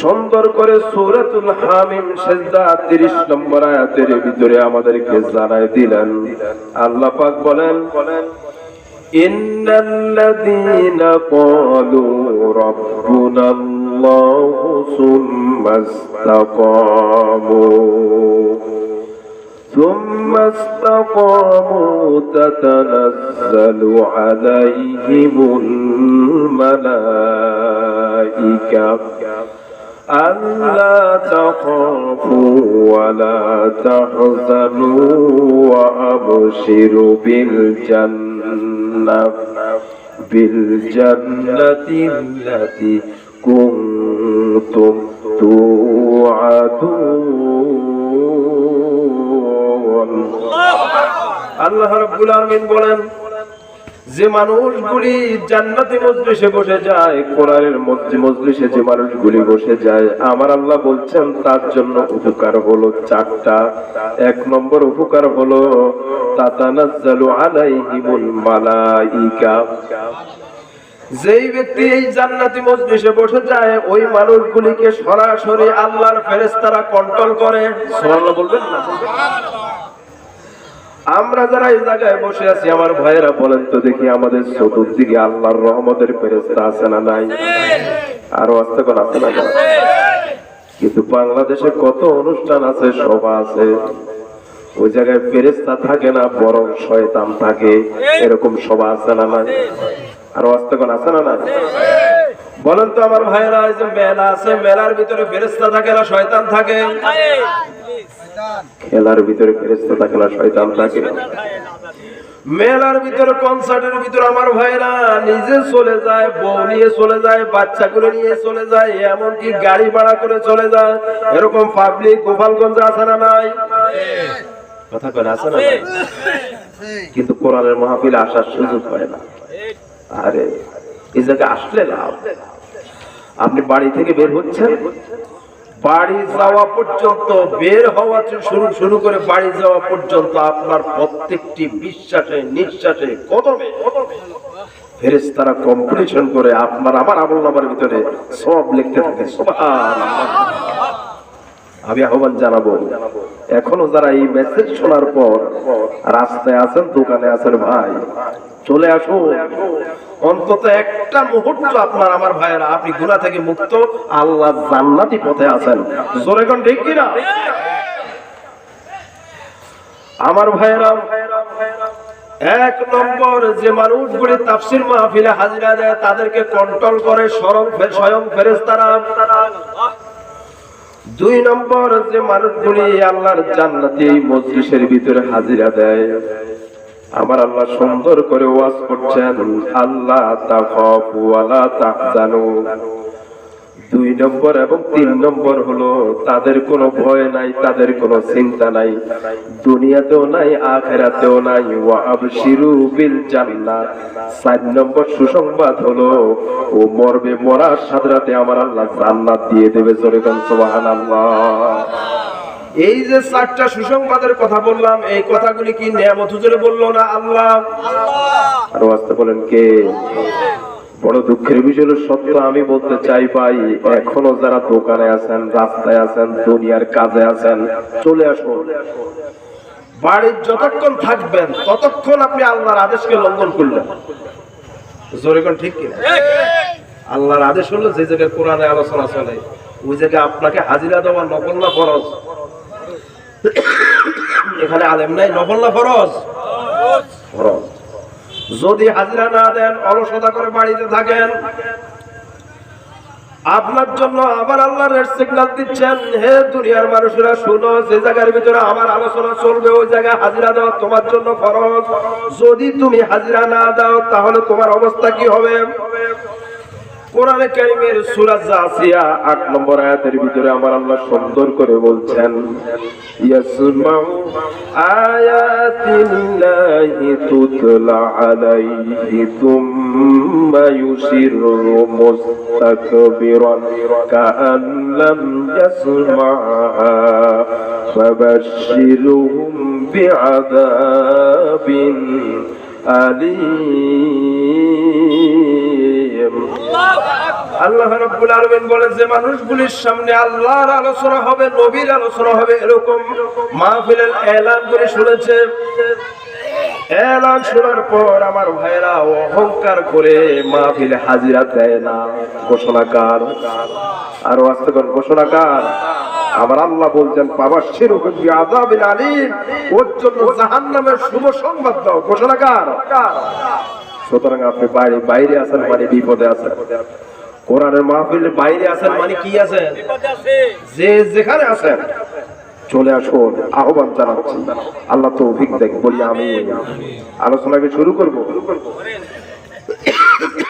সুন্দর করে সূরাতুল হামিম সেজদা 30 নম্বর আয়াতের ভিতরে আমাদেরকে জানাই দিলেন। আল্লাহ পাক বলেন, ইন্নাল্লাযীনা ক্বালু রাব্বুনা আল্লাহু সুম্মা ثم استقاموا تتنزل عليهم الملائكة. ألا تخافوا ولا تحزنوا وأبشروا بالجنة بالجنة التي كنتم توعدون. আমার আল্লাহ বলছেন, তার জন্য উপকার হলো চারটা। এক নম্বর উপকার হলো যেই ব্যক্তি এই জান্নাতি মজলিসে বসে যায়, ওই মানুষগুলিকে সরাসরি আল্লাহর ফেরেশতারা কন্ট্রোল করে। সুবহানাল্লাহ বলবেন না? আমরা যারা এই জায়গায় বসে আছি, আমার ভাইয়েরা বলেন তো দেখি আমাদের চতুর্দিকে আল্লাহর রহমতের ফেরেস্তা আছে না নাই? আরও আসতে কোন আছে না কিন্তু বাংলাদেশে কত অনুষ্ঠান আছে, সভা আছে। ওই জায়গায় ফেরেস্তা থাকে না, বরং শয়তান থাকে। এরকম সভা আছে না নাই? আরও আসতে কোন আছে না নাই? বলেন তো আমার ভাইয়েরা, এই যে মেলা আছে, মেলার ভিতরে ফেরেস্তা থাকে না শয়তান থাকে? খেলার ভিতরে ফেরেস্তা থাকে না শয়তান থাকে? মেলার ভিতরে কনসার্টের ভিতরে আমার ভাইরা নিজে চলে যায়, বউ নিয়ে চলে যায় বাচ্চা করে নিয়ে চলে যায়, এমনকি গাড়ি ভাড়া করে চলে যায়। এরকম পাবলিক গোপালগঞ্জ আছে না নাই? কথা করে আছে না কিন্তু কোরআনের মাহফিল আসার সুযোগ হয় না। আরে, এই জায়গায় আসলে লাভ। আপনি বাড়ি থেকে বের হচ্ছেন? বাড়ি যাওয়া পর্যন্ত বের হওয়া শুরু শুরু করে বাড়ি যাওয়া পর্যন্ত আপনার প্রত্যেকটি বিশ্বাসে, নিঃশ্বাসে কদমে ফেরেশতারা কম্পিটিশন করে আপনার আমার আমল নামার ভিতরে সব লিখতে থাকে। আমি আহ্বান জানাব, এখনও যারা এই মেসেজ শোনার পর রাস্তায় আছেন, দোকানে আছেন ভাই চলে আসুন। অন্তত একটা মুহূর্ত আপনার আমার ভাইয়েরা, আপনি গুণা থেকে মুক্ত, আল্লাহ জান্নাতি পথে আছেন। জোরে কোন ঠিক কিনা? আমার ভাইয়েরা, এক নম্বর যে মানুষগুলি তাফসির মাহফিলে হাজিরা দেয়, তাদেরকে কন্ট্রোল করে স্বয়ং স্বয়ং ফেরেশতারা। দুই নম্বর যে মানুষগুলি আল্লাহর জান্নাতি মজলিসের ভিতরে হাজিরা দেয়। আমার আল্লাহ সুন্দর করে ওয়াজ করছেন, আল্লাহ তাহজানু। দুই নম্বর এবং তিন নম্বর হলো, তাদের কোনো ভয় নাই, তাদের কোনো চিন্তা নাই। দুনিয়াতেও নাই, আখেরাতেও নাই। ওয়া বিল জান্নাহ চার নম্বর সুসংবাদ হলো, ও মরবে মরার সাথে আমার আল্লাহ জান্নাত দিয়ে দেবে। জোরে সুবহানাল্লাহ। এই যে চারটা সুসংবাদের কথা বললাম এই কথাগুলি কি নিয়ামত হুজুরে বলল না আল্লাহ। আর আসতে বলেন কে? বড় দুঃখের বিষয় হলো সত্য আমি বলতে চাই ভাই এখনও যারা দোকানে আছেন রাস্তায় আছেন দুনিয়ার কাজে আছেন চলে আসুন। বাড়ির যতক্ষণ থাকবেন ততক্ষণ আপনি আল্লাহর আদেশকে লঙ্ঘন করলেন। জোরে কোন ঠিক কিনা? আল্লাহর আদেশ হলো যে জায়গায় কোরআনে আলোচনা চলে ওই জায়গায় আপনাকে হাজিরা দেওয়া নকল না ফরজ? এখানে আলেম নাই নকল না ফরজ? ফরজ। যদি হাজিরা না দেন, অলসতা করে বাড়িতে থাকেন, আপনার জন্য আবার আল্লাহ রেড সিগন্যাল দিচ্ছেন, হে দুনিয়ার মানুষেরা, শুনো, যে জায়গার ভিতরে আমার আলোচনা চলবে, ওই জায়গায় হাজিরা দেওয়া তোমার জন্য ফরজ। যদি তুমি হাজিরা না দাও, তাহলে তোমার অবস্থা কি হবে? কোরআনে কারিমের সূরা জাসিয়া 8 নম্বর আয়াতের ভিতরে আমার আল্লাহ সুন্দর করে বলছেন, ইয়াসমাউ আয়াতিল্লাহি তুতলা আলাইহি তুম্মা ইউসিরু মুস্তাকবিরান কাআন লাম ইয়াসমা'হা ফাবাশশিরহুম বিআযাবিন আলীম. আল্লাহ রাব্বুল আলামিন বলেন যে মানুষগুলির সামনে আল্লাহর আলোচনা হবে, নবীর আলোচনা হবে, এরকম মাহফিলের এলান করে শুনেছে। এলান শোনার পর আমার ভাইরা অহংকার করে মাহফিলে হাজিরা দেয় না। ঘোষণাকার আরও আসতে করেন ঘোষণাকার আমার আল্লাহ বলছেন, বাবা সেরকম আজাবিল আলিম? ওর জন্য জাহান্নামের শুভ সংবাদ দাও। ঘোষণাকার সুতরাং আপনি বাইরে বাইরে আছেন মানে বিপদে আছেন। কোরআনের মাহফিল বাইরে আছেন মানে কি আছেন? যে যেখানে আছেন, চলে আসুন, আহ্বান জানাচ্ছি। আল্লাহ তো অভিজ্ঞ দেখ, বলি আমি আলোচনাকে শুরু করব?